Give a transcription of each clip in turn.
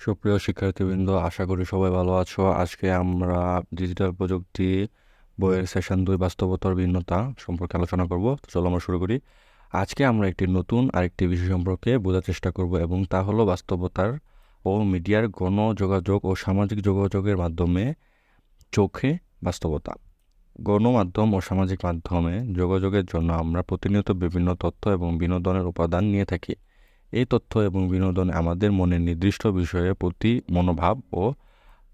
সুপ্রিয় শিক্ষার্থীবৃন্দ, আশা করি সবাই ভালো আছো। আজকে আমরা ডিজিটাল প্রযুক্তি বইয়ের সেশন দুই বাস্তবতার ভিন্নতা সম্পর্কে আলোচনা করব। চলো আমরা শুরু করি। আজকে আমরা একটি নতুন আরেকটি বিষয় সম্পর্কে বোঝার চেষ্টা করব এবং তা হলো বাস্তবতার ও মিডিয়ার গণযোগাযোগ ও সামাজিক যোগাযোগের মাধ্যমে চোখে বাস্তবতা। গণমাধ্যম ও সামাজিক মাধ্যমে যোগাযোগের জন্য আমরা প্রতিনিয়ত বিভিন্ন তথ্য এবং বিনোদনের উপাদান নিয়ে থাকি। এই তথ্য এবং বিনোদন আমাদের মনে নির্দিষ্ট বিষয়ের প্রতি মনোভাব ও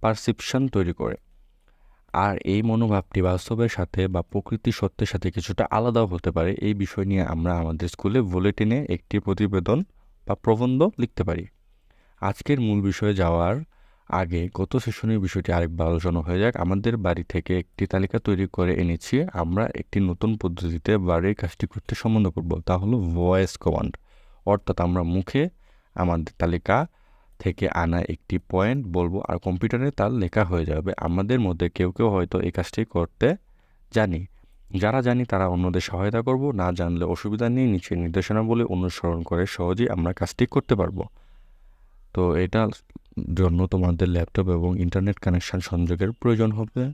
পারসেপশন তৈরি করে। আর এই মনোভাবটি বাস্তবের সাথে বা প্রকৃতি সত্যের সাথে কিছুটা আলাদাও হতে পারে, এই বিষয় নিয়ে আমরা আমাদের স্কুলে বুলেটিনে একটি প্রতিবেদন বা প্রবন্ধ লিখতে পারি। আজকের মূল বিষয়ে যাওয়ার আগে গত সেশনের বিষয়টি আরেকবার আলোচনা হয়ে যাক। আমাদের বাড়ি থেকে একটি তালিকা তৈরি করে এনেছি। আমরা একটি নতুন পদ্ধতিতে বাড়ির কাজটি করতে সম্বন্ধ করব, তা হলো ভয়েস কমান্ড। অর্থাৎ আমরা মুখে আমাদের তালিকা থেকে আনা একটি পয়েন্ট বলব আর কম্পিউটারে তার লেখা হয়ে যাবে। আমাদের মধ্যে কেউ কেউ হয়তো এই কাজটি করতে জানি। যারা জানি তারা অন্যদের সহায়তা করব, না জানলে অসুবিধা নেই, নিচে নির্দেশনা বলে অনুসরণ করে সহজেই আমরা কাজটি করতে পারব। তো এটার জন্য তোমাদের ল্যাপটপ এবং ইন্টারনেট কানেকশান সংযোগের প্রয়োজন হবে।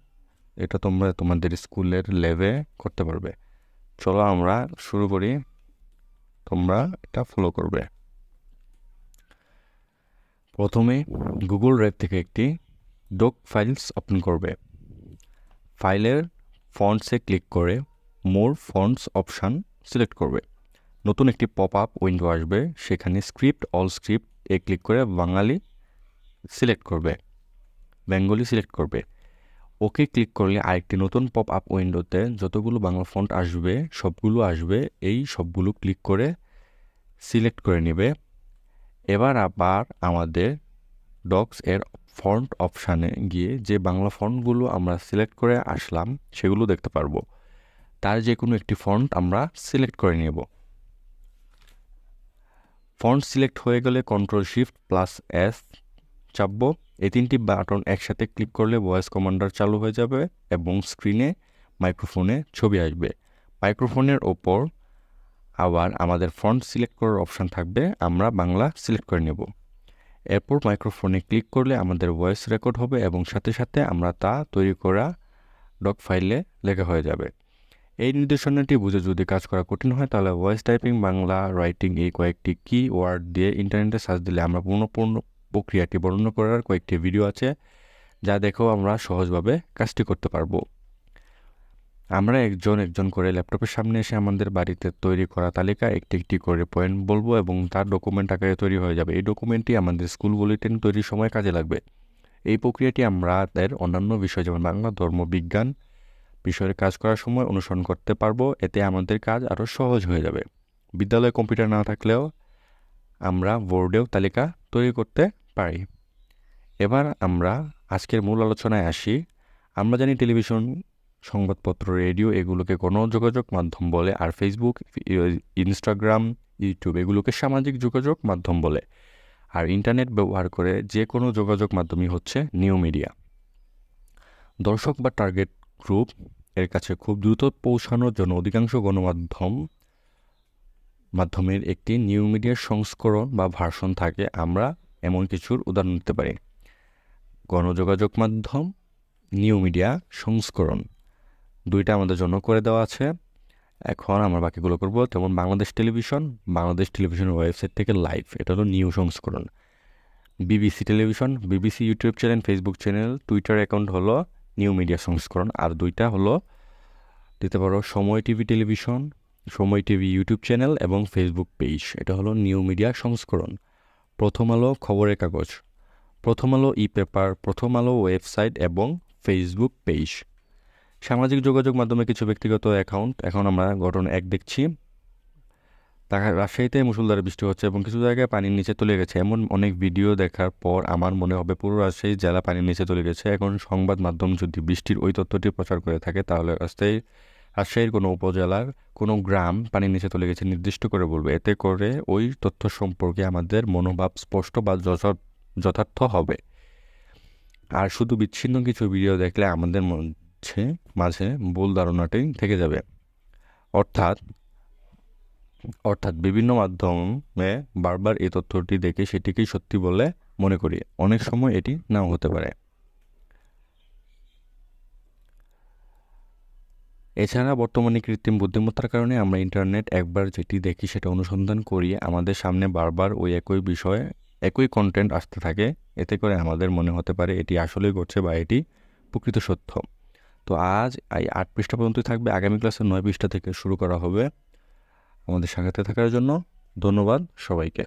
এটা তোমরা তোমাদের স্কুলের ল্যাবে করতে পারবে। চলো আমরা শুরু করি। তোমরা এটা ফলো করবে। প্রথমে গুগল ড্রাইভ থেকে একটি ডক ফাইলস ওপেন করবে। ফাইলের ফন্টসে ক্লিক করে মোর ফন্টস অপশান সিলেক্ট করবে। নতুন একটি পপ আপ উইন্ডো আসবে, সেখানে স্ক্রিপ্ট অল স্ক্রিপ্ট এ ক্লিক করে বাঙালি সিলেক্ট করবে। বেঙ্গলি সিলেক্ট করবে। ওকে ক্লিক করলে আরেকটি নতুন পপ আপ উইন্ডোতে যতগুলো বাংলা ফন্ট আসবে, সবগুলো আসবে, এই সবগুলো ক্লিক করে সিলেক্ট করে নেবে। এবার আবার আমাদের ডক্স এর ফন্ট অপশানে গিয়ে যে বাংলা ফন্টগুলো আমরা সিলেক্ট করে আসলাম, সেগুলো দেখতে পারব। তার যে কোনো একটি ফন্ট আমরা সিলেক্ট করে নেব। ফন্ট সিলেক্ট হয়ে গেলে কন্ট্রোল শিফট প্লাস এস চাপবো। এই তিনটি বাটন একসাথে ক্লিক করলে ভয়েস কমান্ডার চালু হয়ে যাবে এবং স্ক্রিনে মাইক্রোফোনে ছবি আসবে। মাইক্রোফোনের ওপর আবার আমাদের ফন্ট সিলেক্ট করার অপশান থাকবে, আমরা বাংলা সিলেক্ট করে নেব। এরপর মাইক্রোফোনে ক্লিক করলে আমাদের ভয়েস রেকর্ড হবে এবং সাথে সাথে আমরা তা তৈরি করা ডক ফাইলে লেখা হয়ে যাবে। এই নির্দেশনাটি বুঝে যদি কাজ করা কঠিন হয়, তাহলে ভয়েস টাইপিং, বাংলা রাইটিং এই কয়েকটি কি ওয়ার্ড দিয়ে ইন্টারনেটে সার্চ দিলে আমরা পূর্ণপূর্ণ প্রক্রিয়াটি বর্ণনা করার কয়েকটি ভিডিও আছে যা দেখেও আমরা সহজভাবে কাজটি করতে পারব। আমরা একজন একজন করে ল্যাপটপের সামনে এসে আমাদের বাড়িতে তৈরি করা তালিকা একটি একটি করে পয়েন্ট বলব এবং তার ডকুমেন্ট আকারে তৈরি হয়ে যাবে। এই ডকুমেন্টটি আমাদের স্কুল বুলেটিন তৈরির সময় কাজে লাগবে। এই প্রক্রিয়াটি আমাদের অন্যান্য বিষয় যেমন বাংলা ধর্ম, বিজ্ঞান বিষয়ের কাজ করার সময় অনুসরণ করতে পারব। এতে আমাদের কাজ আরও সহজ হয়ে যাবে। বিদ্যালয়ে কম্পিউটার না থাকলেও আমরা বোর্ডেও তালিকা তৈরি করতে পারি। এবার আমরা আজকের মূল আলোচনায় আসি। আমরা জানি টেলিভিশন, সংবাদপত্র, রেডিও এগুলোকে গণযোগাযোগ মাধ্যম বলে, আর ফেসবুক ইনস্টাগ্রাম ইউটিউব এগুলোকে সামাজিক যোগাযোগ মাধ্যম বলে। আর ইন্টারনেট ব্যবহার করে যে কোনো যোগাযোগ মাধ্যমই হচ্ছে নিউ মিডিয়া। দর্শক বা টার্গেট গ্রুপ এর কাছে খুব দ্রুত পৌঁছানোর জন্য অধিকাংশ গণমাধ্যম, মাধ্যমের একটি নিউ মিডিয়ার সংস্করণ বা ভার্সন থাকে। আমরা এমন কিছুর উদাহরণ দিতে পারি। গণযোগাযোগ মাধ্যম, নিউ মিডিয়া, সংস্করণ। দুইটা আমাদের জন্য করে দেওয়া আছে। এখন আমরা বাকিগুলো করব। যেমন বাংলাদেশ টেলিভিশন, বাংলাদেশ টেলিভিশনের ওয়েবসাইট থেকে লাইভ। এটা হলো নিউ সংস্করণ। BBC television, BBC YouTube channel, Facebook channel, Twitter account হলো নিউ মিডিয়া সংস্করণ। আর দুইটা হলো দিতে পারো Somoy TV television, Somoy TV YouTube channel এবং ফেসবুক পেজ। এটা হলো নিউ মিডিয়া সংস্করণ। প্রথম আলো খবরের কাগজ প্রথম আলো ই পেপার প্রথম আলো ওয়েবসাইট এবং ফেসবুক পেজ। সামাজিক যোগাযোগ মাধ্যমে কিছু ব্যক্তিগত অ্যাকাউন্ট, এখন আমরা গঠন এক দেখছি। তার রাজশাহীতে মুসুলধারে বৃষ্টি হচ্ছে এবং কিছু জায়গায় পানির নিচে চলে গেছে। এমন অনেক ভিডিও দেখার পর আমার মনে হবে পুরো রাজশাহী জেলা পানির নিচে চলে গেছে। এখন সংবাদ মাধ্যম যদি বৃষ্টির ওই তথ্যটি প্রচার করে থাকে, তাহলে রাজশাহী রাজশাহীর কোনো উপজেলার কোনো গ্রাম পানির নিচে চলে গেছে নির্দিষ্ট করে বলবে। এতে করে ওই তথ্য সম্পর্কে আমাদের মনোভাব স্পষ্ট বা যথার্থ হবে। আর শুধু বিচ্ছিন্ন কিছু ভিডিও দেখলে আমাদের মধ্যে, মাঝে ভুল ধারণাটি থেকে যাবে। অর্থাৎ অর্থাৎ বিভিন্ন মাধ্যমে বারবার এই তথ্যটি দেখে সেটিকেই সত্যি বলে মনে করি। অনেক সময় এটি নাও হতে পারে। এছাড়া বর্তমানে কৃত্রিম বুদ্ধিমত্তার কারণে আমরা ইন্টারনেট একবার যেটি দেখি সেটা অনুসন্ধান করি, আমাদের সামনে বারবার ওই একই বিষয়ে, একই কন্টেন্ট আসতে থাকে। এতে করে আমাদের মনে হতে পারে এটি আসলেই ঘটছে বা এটি প্রকৃত সত্য। তো আজ এই আট পৃষ্ঠা পর্যন্তই থাকবে। আগামী ক্লাসে নয় পৃষ্ঠা থেকে শুরু করা হবে। আমাদের সাথে থাকার জন্য ধন্যবাদ সবাইকে।